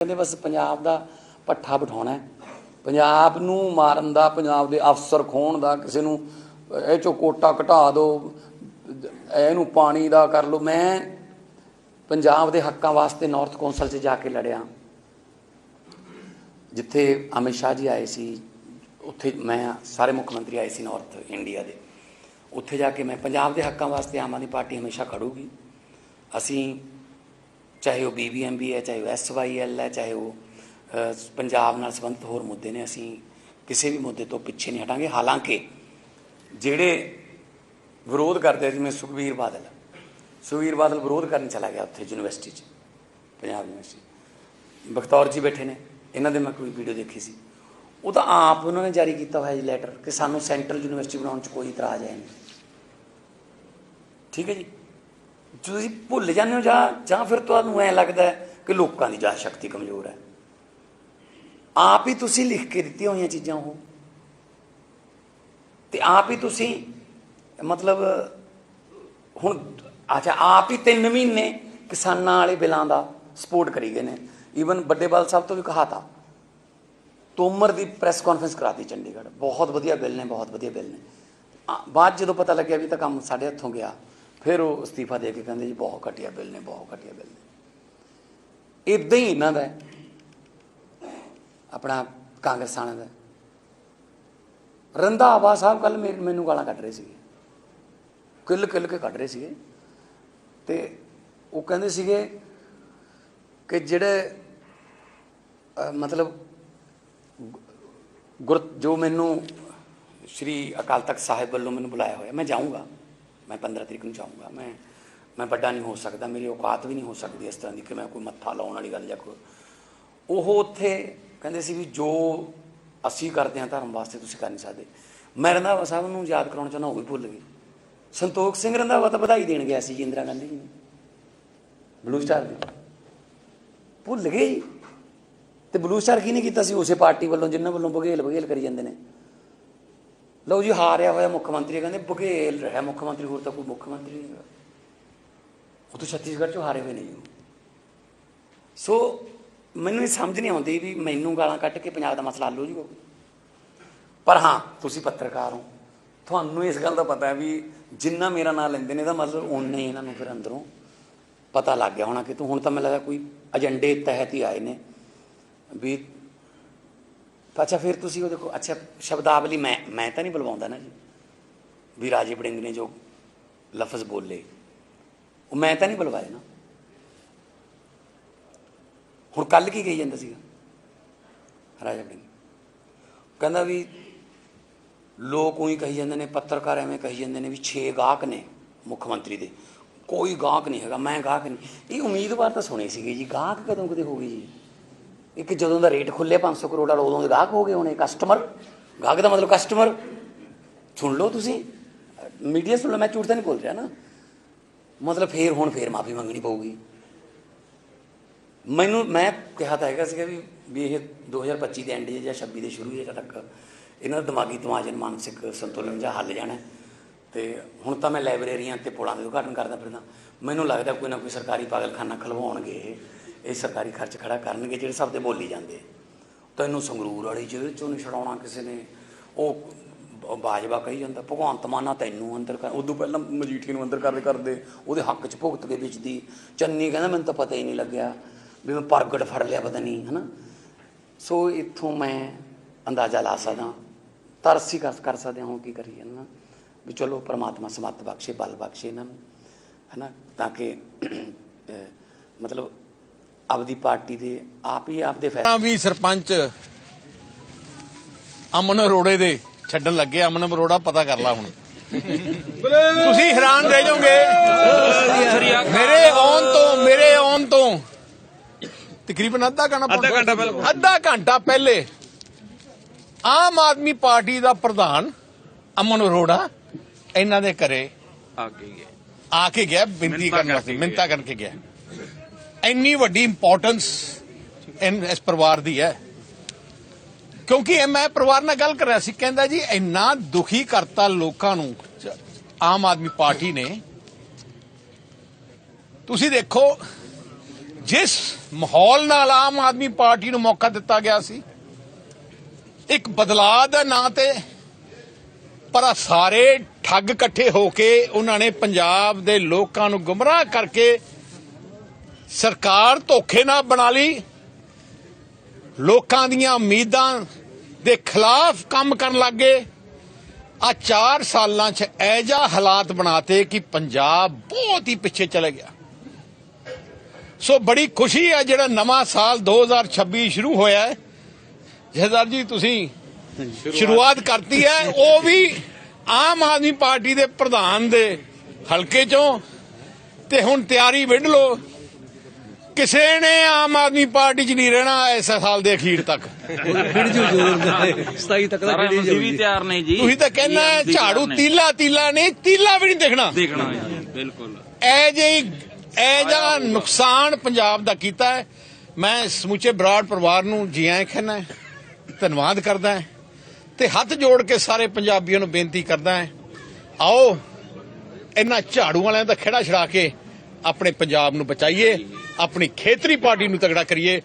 ਕਹਿੰਦੇ ਬਸ ਪੰਜਾਬ ਦਾ ਪੱਠਾ ਬਿਠਾਉਣਾ ਹੈ। ਪੰਜਾਬ ਨੂੰ ਮਾਰਨ ਦਾ, ਪੰਜਾਬ ਦੇ ਅਫਸਰ ਖੋਣ ਦਾ, ਕਿਸੇ ਨੂੰ, ਇਹ ਚੋਂ ਕੋਟਾ ਘਟਾ ਦਿਓ ਇਹਨੂੰ ਪਾਣੀ ਦਾ ਕਰ ਲਓ। ਮੈਂ ਪੰਜਾਬ ਦੇ ਹੱਕਾਂ ਵਾਸਤੇ ਨਾਰਥ ਕੌਂਸਲ 'ਚ ਜਾ ਕੇ ਲੜਿਆ। ਜਿੱਥੇ ਅਮਿਤ ਸ਼ਾਹ ਜੀ ਆਏ ਸੀ, ਉੱਥੇ ਮੈਂ, ਸਾਰੇ ਮੁੱਖ ਮੰਤਰੀ ਆਏ ਸੀ ਨਾਰਥ ਇੰਡੀਆ ਦੇ। ਉੱਥੇ ਜਾ ਕੇ ਮੈਂ ਪੰਜਾਬ ਦੇ ਹੱਕਾਂ ਵਾਸਤੇ ਆਮ ਆਦਮੀ ਪਾਰਟੀ ਹਮੇਸ਼ਾ ਖੜੂਗੀ। ਅਸੀਂ ਚਾਹੇ ਉਹ ਬੀਬੀਐਮਬੀ ਹੈ, ਚਾਹੇ ਉਹ ਐਸਵਾਈਐਲ ਹੈ, ਚਾਹੇ ਉਹ ਪੰਜਾਬ ਨਾਲ ਸੰਬੰਧਿਤ ਹੋਰ ਮੁੱਦੇ ਨੇ, ਅਸੀਂ ਕਿਸੇ ਵੀ ਮੁੱਦੇ ਤੋਂ ਪਿੱਛੇ ਨਹੀਂ ਹਟਾਂਗੇ। ਹਾਲਾਂਕਿ ਜਿਹੜੇ ਵਿਰੋਧ ਕਰਦੇ ਆ, ਜਿਵੇਂ ਸੁਖਬੀਰ ਬਾਦਲ ਸੁਖਬੀਰ ਬਾਦਲ ਵਿਰੋਧ ਕਰਨ ਚਲਾ ਗਿਆ ਉੱਥੇ ਯੂਨੀਵਰਸਿਟੀ 'ਚ, ਪੰਜਾਬ ਯੂਨੀਵਰਸਿਟੀ ਬਖਤੌਰ ਜੀ ਬੈਠੇ ਨੇ, ਇਹਨਾਂ ਦੇ ਮੈਂ ਕੋਈ ਵੀਡੀਓ ਦੇਖੀ ਸੀ। ਉਹ ਤਾਂ ਆਪ ਉਹਨਾਂ ਨੇ ਜਾਰੀ ਕੀਤਾ ਹੋਇਆ ਜੀ ਲੈਟਰ ਕਿ ਸਾਨੂੰ ਸੈਂਟਰਲ ਯੂਨੀਵਰਸਿਟੀ ਬਣਾਉਣ 'ਚ ਕੋਈ ਇਤਰਾਜ਼ ਹੈ ਨਹੀਂ। ਠੀਕ ਹੈ ਜੀ? ਤੁਸੀਂ ਭੁੱਲ ਜਾਂਦੇ ਹੋ ਜਾਂ ਜਾਂ ਫਿਰ ਤੁਹਾਨੂੰ ਐ ਲੱਗਦਾ ਹੈ ਕਿ ਲੋਕਾਂ ਦੀ ਜਾਂ ਸ਼ਕਤੀ ਕਮਜ਼ੋਰ ਹੈ। ਆਪ ਹੀ ਤੁਸੀਂ ਲਿਖ ਕੇ ਦਿੱਤੀਆਂ ਹੋਈਆਂ ਚੀਜ਼ਾਂ ਉਹ। ਤੇ ਆਪ ਹੀ ਤੁਸੀਂ, ਮਤਲਬ, ਹੁਣ, ਅੱਛਾ, ਆਪ ਹੀ 3 ਮਹੀਨੇ ਕਿਸਾਨਾਂ ਵਾਲੇ ਬਿੱਲਾਂ ਦਾ ਸਪੋਰਟ ਕਰੀ ਗਏ ਨੇ। ਈਵਨ ਵੱਡੇਵਾਲ ਸਾਹਿਬ ਤੋਂ ਵੀ ਕਹਾ ਤਾ ਤੋਮਰ ਦੀ ਪ੍ਰੈਸ ਕਾਨਫਰੰਸ ਕਰਾਤੀ ਚੰਡੀਗੜ੍ਹ। ਬਹੁਤ ਵਧੀਆ ਬਿੱਲ ਨੇ, ਬਹੁਤ ਵਧੀਆ ਬਿੱਲ ਨੇ। ਬਾਅਦ ਜਦੋਂ ਪਤਾ ਲੱਗਿਆ ਵੀ ਤਾਂ ਕੰਮ ਸਾਡੇ ਹੱਥੋਂ ਗਿਆ ਫਿਰ ਉਹ ਅਸਤੀਫਾ ਦੇ ਕੇ ਕਹਿੰਦੇ ਜੀ ਬਹੁਤ ਘਟੀਆ ਬਿੱਲ ਨੇ, ਬਹੁਤ ਘਟੀਆ ਬਿੱਲ ਨੇ। ਇਦਾਂ ਹੀ ਇਹਨਾਂ ਦਾ ਆਪਣਾ ਕਾਂਗਰਸ ਵਾਲਿਆਂ ਦਾ ਰੰਧਾਵਾ ਸਾਹਿਬ ਕੱਲ ਮੈਨੂੰ ਗਾਲਾਂ ਕੱਢ ਰਹੇ ਸੀਗੇ। ਕਿੱਲ ਕਿੱਲ ਕੇ ਕੱਢ ਰਹੇ ਸੀਗੇ। ਤੇ ਉਹ ਕਹਿੰਦੇ ਸੀਗੇ ਕਿ ਜਿਹੜੇ ਮਤਲਬ ਗੁਰ, ਜੋ ਮੈਨੂੰ ਸ਼੍ਰੀ ਅਕਾਲ ਤਖਤ ਸਾਹਿਬ ਵੱਲੋਂ ਮੈਨੂੰ ਬੁਲਾਇਆ ਹੋਇਆ, ਮੈਂ ਜਾਊਂਗਾ। ਮੈਂ 15 ਤਰੀਕ ਨੂੰ ਜਾਊਂਗਾ। ਮੈਂ ਮੈਂ ਵੱਡਾ ਨਹੀਂ ਹੋ ਸਕਦਾ। ਮੇਰੀ ਔਕਾਤ ਵੀ ਨਹੀਂ ਹੋ ਸਕਦੀ ਇਸ ਤਰ੍ਹਾਂ ਦੀ ਕਿ ਮੈਂ ਕੋਈ ਮੱਥਾ ਲਾਉਣ ਵਾਲੀ ਗੱਲ ਜਾਂ ਕੋਈ। ਉਹ ਉੱਥੇ ਕਹਿੰਦੇ ਸੀ ਵੀ ਜੋ ਅਸੀਂ ਕਰਦੇ ਹਾਂ ਧਰਮ ਵਾਸਤੇ ਤੁਸੀਂ ਕਰ ਨਹੀਂ ਸਕਦੇ। ਮੈਂ ਰੰਧਾਵਾ ਸਾਹਿਬ ਨੂੰ ਯਾਦ ਕਰਾਉਣਾ ਚਾਹੁੰਦਾ, ਉਹ ਵੀ ਭੁੱਲ ਗਏ। ਸੰਤੋਖ ਸਿੰਘ ਰੰਧਾਵਾ ਤਾਂ ਵਧਾਈ ਦੇਣ ਗਿਆ ਸੀ ਜੀ ਇੰਦਰਾ ਗਾਂਧੀ ਜੀ ਨੂੰ। ਬਲੂ ਸਟਾਰ ਦੀ। ਭੁੱਲ ਗਏ ਜੀ। ਤੇ ਬਲੂ ਸਟਾਰ ਕੀ ਨਹੀਂ ਕੀਤਾ ਸੀ? ਉਸੇ ਪਾਰਟੀ ਵੱਲੋਂ, ਜਿਨ੍ਹਾਂ ਵੱਲੋਂ ਬਘੇਲ ਬਘੇਲ ਕਰੀ ਜਾਂਦੇ ਨੇ। ਲਓ ਜੀ ਹਾਰਿਆ ਹੋਇਆ ਮੁੱਖ ਮੰਤਰੀ ਕਹਿੰਦੇ ਬਘੇਲ ਰਿਹਾ, ਮੁੱਖ ਮੰਤਰੀ ਹੋਰ ਤਾਂ ਕੋਈ ਮੁੱਖ ਮੰਤਰੀ ਨਹੀਂ ਹੈਗਾ। ਉਹ ਤਾਂ ਛੱਤੀਸਗੜ੍ਹ ਚੋਂ ਹਾਰੇ ਹੋਏ ਨੇ ਜੀ ਉਹ। ਸੋ ਮੈਨੂੰ ਇਹ ਸਮਝ ਨਹੀਂ ਆਉਂਦੀ ਵੀ ਮੈਨੂੰ ਗਾਲਾਂ ਕੱਢ ਕੇ ਪੰਜਾਬ ਦਾ ਮਸਲਾ ਹੱਲ ਹੋ ਜੂਗਾ ਪਰ ਹਾਂ, ਤੁਸੀਂ ਪੱਤਰਕਾਰ ਹੋ। ਤੁਹਾਨੂੰ ਇਸ ਗੱਲ ਦਾ ਪਤਾ ਹੈ ਵੀ ਜਿੰਨਾ ਮੇਰਾ ਨਾਂ ਲੈਂਦੇ ਨੇ, ਇਹਦਾ ਮਤਲਬ ਉਨੇ ਹੀ ਇਹਨਾਂ ਨੂੰ ਫਿਰ ਅੰਦਰੋਂ ਪਤਾ ਲੱਗ ਗਿਆ ਹੋਣਾ ਕਿ ਤੂੰ ਹੁਣ ਤਾਂ ਮੈਨੂੰ ਲੱਗਦਾ ਕੋਈ ਏਜੰਡੇ ਤਹਿਤ ਹੀ ਆਏ ਨੇ ਵੀ ਅੱਛਾ, ਫਿਰ ਤੁਸੀਂ ਉਹ ਦੇਖੋ ਅੱਛਾ, ਸ਼ਬਦਾਵਲੀ ਮੈਂ ਮੈਂ ਤਾਂ ਨਹੀਂ ਬੁਲਵਾਉਂਦਾ ਨਾ ਜੀ। ਵੀ ਰਾਜੇ ਬੜਿੰਗ ਨੇ ਜੋ ਲਫ਼ਜ਼ ਬੋਲੇ, ਉਹ ਮੈਂ ਤਾਂ ਨਹੀਂ ਬੁਲਵਾਏ ਨਾ। ਹੁਣ ਕੱਲ ਕੀ ਕਹੀ ਜਾਂਦਾ ਸੀਗਾ? ਰਾਜਾ ਬੜਿੰਗ ਕਹਿੰਦਾ ਵੀ ਲੋਕ ਉਹੀ ਕਹੀ ਜਾਂਦੇ ਨੇ, ਪੱਤਰਕਾਰ ਐਵੇਂ ਕਹੀ ਜਾਂਦੇ ਨੇ ਵੀ 6 ਗਾਹਕ ਨੇ ਮੁੱਖ ਮੰਤਰੀ ਦੇ। ਕੋਈ ਗਾਹਕ ਨਹੀਂ ਹੈਗਾ, ਮੈਂ ਗਾਹਕ ਨਹੀਂ। ਇਹ ਉਮੀਦਵਾਰ ਤਾਂ ਸੁਣੇ ਸੀਗੇ ਜੀ, ਗਾਹਕ ਕਦੋਂ ਕਦੇ ਹੋ ਗਈ ਜੀ? ਇੱਕ ਜਦੋਂ ਦਾ ਰੇਟ ਖੁੱਲੇ 500 ਕਰੋੜ ਵਾਲਾ, ਉਦੋਂ ਦੇ ਗਾਹਕ ਹੋ ਗਏ ਹੋਣੇ ਕਸਟਮਰ ਗਾਹਕ ਦਾ ਮਤਲਬ ਕਸਟਮਰ ਸੁਣ ਲਓ ਤੁਸੀਂ। ਮੀਡੀਆ ਸੁਣ ਲਓ, ਮੈਂ ਝੂਠ ਤਾਂ ਨਹੀਂ ਬੋਲ ਰਿਹਾ ਨਾ। ਮਤਲਬ ਫੇਰ ਹੁਣ ਫੇਰ ਮਾਫੀ ਮੰਗਣੀ ਪਊਗੀ। ਮੈਨੂੰ, ਮੈਂ ਕਿਹਾ ਤਾਂ ਹੈਗਾ ਸੀਗਾ ਵੀ ਵੀ ਇਹ 2025 ਦੇ ਐਂਡ ਜਾਂ 26 ਦੇ ਸ਼ੁਰੂ ਜਾਂ ਤੱਕ ਇਹਨਾਂ ਦਾ ਦਿਮਾਗੀ ਤਮਾਜਨ, ਮਾਨਸਿਕ ਸੰਤੁਲਨ ਜਾਂ ਹੱਲ ਜਾਣਾ ਹੈ। ਤੇ ਹੁਣ ਤਾਂ ਮੈਂ ਲਾਇਬ੍ਰੇਰੀਆਂ ਤੇ ਪੁਲਾਂ ਦੇ ਉਦਘਾਟਨ ਕਰਦਾ ਫਿਰਦਾ। ਮੈਨੂੰ ਲੱਗਦਾ ਕੋਈ ਨਾ ਕੋਈ ਸਰਕਾਰੀ ਪਾਗਲਖਾਨਾ ਖਲਵਾਉਣਗੇ। ਇਹ ਸਰਕਾਰੀ ਖਰਚ ਖੜਾ ਕਰਨਗੇ ਜਿਹੜੇ ਸਭ ਤੇ ਬੋਲੀ ਜਾਂਦੇ ਤੈਨੂੰ ਸੰਗਰੂਰ ਵਾਲੀ ਜੇਲ੍ਹ ਚੋਂ ਨਹੀਂ ਛਡਾਉਣਾ ਕਿਸੇ ਨੇ। ਉਹ ਬਾਜਵਾ ਕਹੀ ਜਾਂਦਾ, ਭਗਵੰਤ ਮਾਨਾ ਤੈਨੂੰ ਅੰਦਰ ਕਰ। ਉਦੋਂ ਪਹਿਲਾਂ ਮਜੀਠੀ ਨੂੰ ਅੰਦਰ ਕਰਦੇ ਕਰਦੇ ਉਹਦੇ ਹੱਕ 'ਚ ਭੁਗਤ ਕੇ ਵਿੱਚ ਚੰਨੀ ਕਹਿੰਦਾ, ਮੈਨੂੰ ਤਾਂ ਪਤਾ ਹੀ ਨਹੀਂ ਲੱਗਿਆ ਵੀ ਮੈਂ ਪ੍ਰਗਟ ਫੜ ਲਿਆ ਪਤਾ ਨਹੀਂ, ਹਨਾ? ਸੋ ਇੱਥੋਂ ਮੈਂ ਅੰਦਾਜ਼ਾ ਲਾ ਸਕਦਾ, ਤਰਸੀ ਹੀ ਕਰ ਕਰ ਸਕਦੇ ਹਾਂ, ਹੁਣ ਕੀ ਕਰੀਏ ਨਾ ਵੀ ਚਲੋ, ਪ੍ਰਮਾਤਮਾ ਸਮੱਤ ਬਖਸ਼ੇ, ਬਲ ਬਖਸ਼ੇ ਇਹਨਾਂ ਨੂੰ, ਹਨਾ? ਤਾਂ ਕਿ ਮਤਲਬ ਆਪਦੀ ਪਾਰਟੀ ਦੇ ਆਪ ਹੀ ਆਪਦੇ ਫੈਸਲੇ। ਵੀ ਸਰਪੰਚ ਅਮਨ ਅਰੋੜੇ ਦੇ ਛੱਡਣ ਲੱਗੇ ਅਮਨ ਅਰੋੜਾ ਪਤਾ ਕਰ ਲਾ ਹੁਣ। ਤੁਸੀਂ ਹੈਰਾਨ ਰਹਿ ਜਾਓਗੇ। ਮੇਰੇ ਆਉਣ ਤੋਂ ਮੇਰੇ ਆਉਣ ਤੋਂ ਤਕਰੀਬਨ ਅੱਧਾ ਘੰਟਾ ਅੱਧਾ ਘੰਟਾ ਪਹਿਲੇ। ਅੱਧਾ ਘੰਟਾ ਪਹਿਲੇ ਆਮ ਆਦਮੀ ਪਾਰਟੀ ਦਾ ਪ੍ਰਧਾਨ ਅਮਨ ਅਰੋੜਾ ਇਹਨਾਂ ਦੇ ਘਰੇ ਆ ਗਈ ਹੈ ਆ ਕੇ ਗਿਆ ਬੇਨਤੀ ਕਰਨ ਵਾਸਤੇ ਮਿੰਤਾ ਕਰਕੇ ਗਿਆ। ਇੰਨੀ ਵੱਡੀ ਇੰਪੋਰਟੈਂਸ ਇਸ ਪਰਿਵਾਰ ਦੀ ਹੈ। ਕਿਉਂਕਿ ਮੈਂ ਪਰਿਵਾਰ ਨਾਲ ਗੱਲ ਕਰ ਰਿਹਾ ਸੀ, ਕਹਿੰਦਾ ਜੀ, ਇੰਨਾ ਦੁਖੀ ਕਰਤਾ ਲੋਕਾਂ ਨੂੰ, ਆਮ ਆਦਮੀ ਪਾਰਟੀ ਨੇ। ਤੁਸੀਂ ਦੇਖੋ, ਜਿਸ ਮਾਹੌਲ ਨਾਲ ਆਮ ਆਦਮੀ ਪਾਰਟੀ ਨੂੰ ਮੌਕਾ ਦਿੱਤਾ ਗਿਆ ਸੀ, ਇੱਕ ਬਦਲਾਅ ਦਾ ਨਾਂ ਤੇ, ਪਰ ਸਾਰੇ ਠੱਗ ਇਕੱਠੇ ਹੋ ਕੇ ਉਹਨਾਂ ਨੇ ਪੰਜਾਬ ਦੇ ਲੋਕਾਂ ਨੂੰ ਗੁੰਮਰਾਹ ਕਰਕੇ ਸਰਕਾਰ ਧੋਖੇ ਨਾਲ ਬਣਾ ਲਈ। ਲੋਕਾਂ ਦੀਆਂ ਉਮੀਦਾਂ ਦੇ ਖਿਲਾਫ ਕੰਮ ਕਰਨ ਲੱਗੇ ਆ 4 ਸਾਲਾਂ 'ਚ ਐਜਾ ਹਾਲਾਤ ਬਣਾਤੇ ਕਿ ਪੰਜਾਬ ਬਹੁਤ ਹੀ ਪਿੱਛੇ ਚਲੇ ਗਿਆ। ਸੋ ਬੜੀ ਖੁਸ਼ੀ ਹੈ ਜਿਹੜਾ ਨਵਾਂ ਸਾਲ 2026 ਸ਼ੁਰੂ ਹੋਇਆ ਹੈ। ਜਹਦਾਰ ਜੀ ਤੁਸੀਂ ਸ਼ੁਰੂਆਤ ਕਰਤੀ ਹੈ। ਉਹ ਵੀ ਆਮ ਆਦਮੀ ਪਾਰਟੀ ਦੇ ਪ੍ਰਧਾਨ ਦੇ ਹਲਕੇ ਚੋਂ। ਤੇ ਹੁਣ ਤਿਆਰੀ ਵਿੰਡ ਲਓ। ਕਿਸੇ ਨੇ ਆਮ ਆਦਮੀ ਪਾਰਟੀ 'ਚ ਨਹੀਂ ਰਹਿਣਾ ਇਸ ਸਾਲ ਦੇ ਅਖੀਰ ਤੱਕ। ਫਿਰ ਜੂ ਜ਼ਰੂਰ 27 ਤੱਕ ਦਾ ਸਾਰਾ ਫਿਰ ਅਸੀਂ ਵੀ ਤਿਆਰ ਨਹੀਂ ਜੀ। ਤੁਸੀਂ ਤਾਂ ਕਹਿੰਦਾ ਹੈ ਝਾੜੂ ਤੀਲਾ ਤੀਲਾ ਨਹੀਂ ਤੀਲਾ ਵੀ ਨਹੀਂ ਦੇਖਣਾ। ਦੇਖਣਾ ਜੀ ਬਿਲਕੁਲ। ਇਹ ਜਿਹੀ ਇਹ ਜਿਹੜਾ ਨੁਕਸਾਨ ਪੰਜਾਬ ਦਾ ਕੀਤਾ ਹੈ। ਮੈਂ ਸਮੁੱਚੇ ਬਰਾੜ ਪਰਿਵਾਰ ਨੂੰ ਜੀ ਆਇਆਂ ਕਹਿੰਦਾ ਧੰਨਵਾਦ ਕਰਦਾ ਹਾਂ ਤੇ ਹੱਥ ਜੋੜ ਕੇ ਸਾਰੇ ਪੰਜਾਬੀਆਂ ਨੂੰ ਬੇਨਤੀ ਕਰਦਾ ਹਾਂ ਆਓ ਇਹਨਾਂ ਝਾੜੂ ਵਾਲਿਆਂ ਦਾ ਖੇੜਾ ਛੜਾ ਕੇ ਆਪਣੇ ਪੰਜਾਬ ਨੂੰ ਬਚਾਈਏ। ਆਪਣੀ ਖੇਤਰੀ ਪਾਰਟੀ ਨੂੰ ਤਗੜਾ ਕਰੀਏ